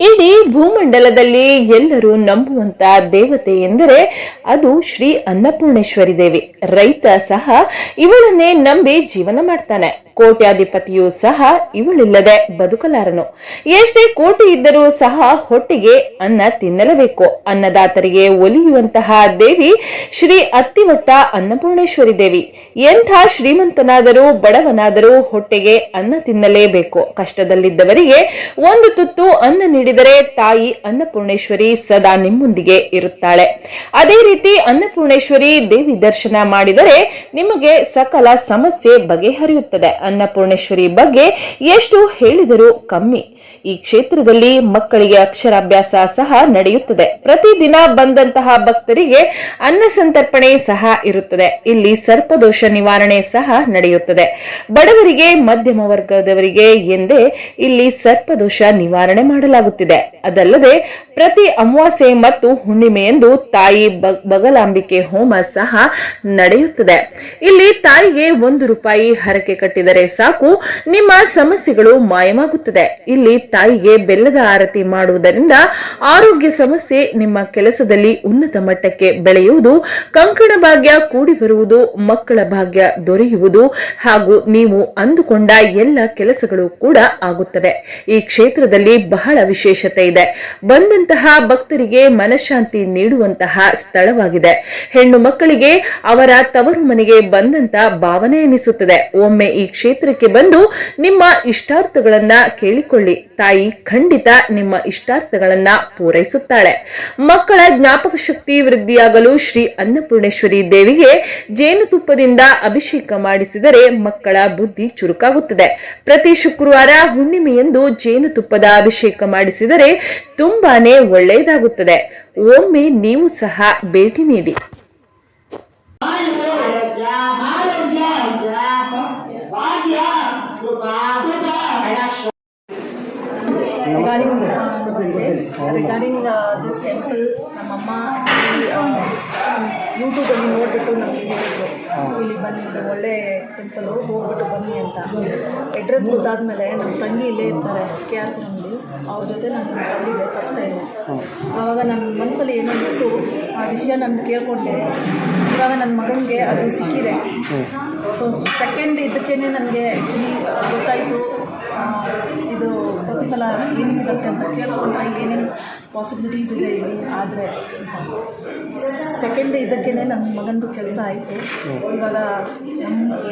ಇಡೀ ಭೂಮಂಡಲದಲ್ಲಿ ಎಲ್ಲರೂ ನಂಬುವಂತ ದೇವತೆ ಎಂದರೆ ಅದು ಶ್ರೀ ಅನ್ನಪೂರ್ಣೇಶ್ವರಿ ದೇವಿ. ರೈತ ಸಹ ಇವಳನ್ನೇ ನಂಬಿ ಜೀವನ ಮಾಡ್ತಾನೆ. ಕೋಟ್ಯಾಧಿಪತಿಯೂ ಸಹ ಇವಳಿಲ್ಲದೆ ಬದುಕಲಾರನು. ಎಷ್ಟೇ ಕೋಟಿ ಇದ್ದರೂ ಸಹ ಹೊಟ್ಟೆಗೆ ಅನ್ನ ತಿನ್ನಲೇಬೇಕು. ಅನ್ನದಾತರಿಗೆ ಒಲಿಯುವಂತಹ ದೇವಿ ಶ್ರೀ ಅತ್ತಿವಟ್ಟ ಅನ್ನಪೂರ್ಣೇಶ್ವರಿ ದೇವಿ. ಎಂಥ ಶ್ರೀಮಂತನಾದರೂ ಬಡವನಾದರೂ ಹೊಟ್ಟೆಗೆ ಅನ್ನ ತಿನ್ನಲೇಬೇಕು. ಕಷ್ಟದಲ್ಲಿದ್ದವರಿಗೆ ಒಂದು ತುತ್ತು ಅನ್ನ ನೀಡಿದರೆ ತಾಯಿ ಅನ್ನಪೂರ್ಣೇಶ್ವರಿ ಸದಾ ನಿಮ್ಮೊಂದಿಗೆ ಇರುತ್ತಾಳೆ. ಅದೇ ರೀತಿ ಅನ್ನಪೂರ್ಣೇಶ್ವರಿ ದೇವಿ ದರ್ಶನ ಮಾಡಿದರೆ ನಿಮಗೆ ಸಕಲ ಸಮಸ್ಯೆ ಬಗೆಹರಿಯುತ್ತದೆ. ಅನ್ನಪೂರ್ಣೇಶ್ವರಿ ಬಗ್ಗೆ ಎಷ್ಟು ಹೇಳಿದರೂ ಕಮ್ಮಿ. ಈ ಕ್ಷೇತ್ರದಲ್ಲಿ ಮಕ್ಕಳಿಗೆ ಅಕ್ಷರಾಭ್ಯಾಸ ಸಹ ನಡೆಯುತ್ತದೆ. ಪ್ರತಿದಿನ ಬಂದಂತಹ ಭಕ್ತರಿಗೆ ಅನ್ನ ಸಂತರ್ಪಣೆ ಸಹ ಇರುತ್ತದೆ. ಇಲ್ಲಿ ಸರ್ಪದೋಷ ನಿವಾರಣೆ ಸಹ ನಡೆಯುತ್ತದೆ. ಬಡವರಿಗೆ ಮಧ್ಯಮ ವರ್ಗದವರಿಗೆ ಎಂದೇ ಇಲ್ಲಿ ಸರ್ಪದೋಷ ನಿವಾರಣೆ ಮಾಡಲಾಗುತ್ತಿದೆ. ಅದಲ್ಲದೆ, ಪ್ರತಿ ಅಮಾವಾಸ್ಯೆ ಮತ್ತು ಹುಣ್ಣಿಮೆಯಂದು ತಾಯಿ ಬಗಲಾಂಬಿಕೆ ಹೋಮ ಸಹ ನಡೆಯುತ್ತದೆ. ಇಲ್ಲಿ ತಾಯಿಗೆ ಒಂದು ರೂಪಾಯಿ ಹರಕೆ ಕಟ್ಟಿದರೆ ಸಾಕು, ನಿಮ್ಮ ಸಮಸ್ಯೆಗಳು ಮಾಯವಾಗುತ್ತದೆ. ಇಲ್ಲಿ ತಾಯಿಗೆ ಬೆಲ್ಲದ ಆರತಿ ಮಾಡುವುದರಿಂದ ಆರೋಗ್ಯ ಸಮಸ್ಯೆ ನಿಮ್ಮ ಕೆಲಸದಲ್ಲಿ ಉನ್ನತ ಮಟ್ಟಕ್ಕೆ ಬೆಳೆಯುವುದು, ಕಂಕಣ ಭಾಗ್ಯ ಕೂಡಿ ಬರುವುದು, ಮಕ್ಕಳ ಭಾಗ್ಯ ದೊರೆಯುವುದು ಹಾಗೂ ನೀವು ಅಂದುಕೊಂಡ ಎಲ್ಲ ಕೆಲಸಗಳು ಕೂಡ ಆಗುತ್ತವೆ. ಈ ಕ್ಷೇತ್ರದಲ್ಲಿ ಬಹಳ ವಿಶೇಷತೆ ಇದೆ. ಬಂದಂತಹ ಭಕ್ತರಿಗೆ ಮನಃಶಾಂತಿ ನೀಡುವಂತಹ ಸ್ಥಳವಾಗಿದೆ. ಹೆಣ್ಣು ಮಕ್ಕಳಿಗೆ ಅವರ ತವರು ಮನೆಗೆ ಬಂದಂತ ಭಾವನೆ ಎನಿಸುತ್ತದೆ. ಒಮ್ಮೆ ಈ ಕ್ಷೇತ್ರಕ್ಕೆ ಬಂದು ನಿಮ್ಮ ಇಷ್ಟಾರ್ಥಗಳನ್ನ ಕೇಳಿಕೊಳ್ಳಿ. ತಾಯಿ ಖಂಡಿತ ನಿಮ್ಮ ಇಷ್ಟಾರ್ಥಗಳನ್ನ ಪೂರೈಸುತ್ತಾಳೆ. ಮಕ್ಕಳ ಜ್ಞಾಪಕ ಶಕ್ತಿ ವೃದ್ಧಿಯಾಗಲು ಶ್ರೀ ಅನ್ನಪೂರ್ಣೇಶ್ವರಿ ದೇವಿಗೆ ಜೇನುತುಪ್ಪದಿಂದ ಅಭಿಷೇಕ ಮಾಡಿಸಿದರೆ ಮಕ್ಕಳ ಬುದ್ಧಿ ಚುರುಕಾಗುತ್ತದೆ. ಪ್ರತಿ ಶುಕ್ರವಾರ ಹುಣ್ಣಿಮೆಯಂದು ಜೇನುತುಪ್ಪದ ಅಭಿಷೇಕ ಮಾಡಿಸಿದರೆ ತುಂಬಾನೇ ಒಳ್ಳೆಯದಾಗುತ್ತದೆ. ಒಮ್ಮೆ ನೀವು ಸಹ ಭೇಟಿ ನೀಡಿ. Uh, this temple ನಮ್ಮಮ್ಮ ಯೂಟ್ಯೂಬಲ್ಲಿ ನೋಡಿಬಿಟ್ಟು ನಮಗೆ ಹೇಳಿದ್ರು ಇಲ್ಲಿ ಬನ್ನಿ ಇದು ಒಳ್ಳೆ ಟೆಂಪಲು ಹೋಗ್ಬಿಟ್ಟು ಬನ್ನಿ ಅಂತ. ಅಡ್ರೆಸ್ ಗೊತ್ತಾದ್ಮೇಲೆ ನಮ್ಮ ತಂಗಿ ಇಲ್ಲೇ ಇರ್ತಾರೆ ಕೆ ಆರ್ ಪುರಮಲ್ಲಿ ಅವ್ರ ಜೊತೆ ನಾನು ಬಂದಿದ್ದೆ ಫಸ್ಟ್ ಟೈಮು ಆವಾಗ ನನ್ನ ಮನಸ್ಸಲ್ಲಿ ಏನೋ ಇತ್ತು ಆ ವಿಷಯ ನಾನು ಕೇಳ್ಕೊಂಡೆ. ಇವಾಗ ನನ್ನ ಮಗನಿಗೆ ಅದು ಸಿಕ್ಕಿದೆ. ಸೊ ಸೆಕೆಂಡ್ ಇದಕ್ಕೇ ನನಗೆ ಆ್ಯಕ್ಚುಲಿ ಗೊತ್ತಾಯಿತು. ಇದು ಪ್ರತಿಫಲ ಏನು ಸಿಗುತ್ತೆ ಅಂತ ಕೇಳಿಕೊಂಡ್ರೆ ಏನೇನು ಪಾಸಿಬಿಲಿಟೀಸ್ ಇದೆ ಇಲ್ಲಿ? ಆದರೆ ಸೆಕೆಂಡ್ ಇದಕ್ಕೇ ನನ್ನ ಮಗನದು ಕೆಲಸ ಆಯಿತು. ಇವಾಗ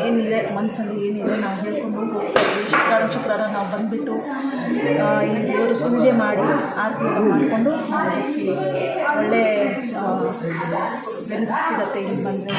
ಏನಿದೆ ಮನಸ್ಸಲ್ಲಿ ಏನಿದೆ ನಾವು ಹೇಳ್ಕೊಂಡು ಹೋಗ್ತಾ ಇದ್ದೀವಿ ಶುಕ್ರವಾರ ಶುಕ್ರವಾರ ನಾವು ಬಂದುಬಿಟ್ಟು ಇಲ್ಲಿ ದೇವರು ಪೂಜೆ ಮಾಡಿ ಆರತಿ ಮಾಡಿಕೊಂಡು ಹೋಗ್ತೀವಿ. ಒಳ್ಳೆ ಬೆನಿಫಿಟ್ ಸಿಗುತ್ತೆ ಇಲ್ಲಿ ಬಂದರೆ.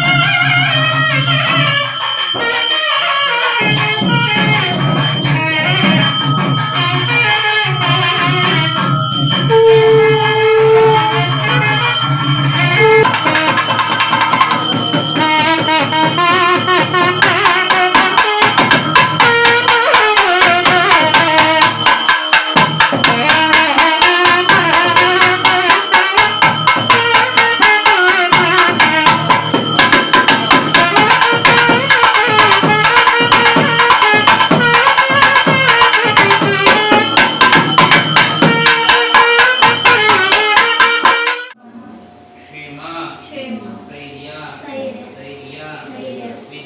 Yeah.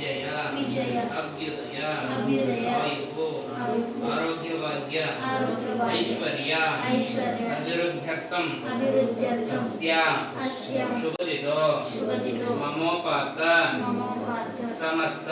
ವಿಜಯ ಅಭ್ಯುದಯ ಆಯುವು ಆರೋಗ್ಯಭಾಗ್ಯ ಐಶ್ವರ್ಯ ಅಭಿವೃದ್ಧ್ಯರ್ಥಂ ಅಸ್ಯ ಶುಭದಿತೋ ಮಮೋಪಾತ ಸಮಸ್ತ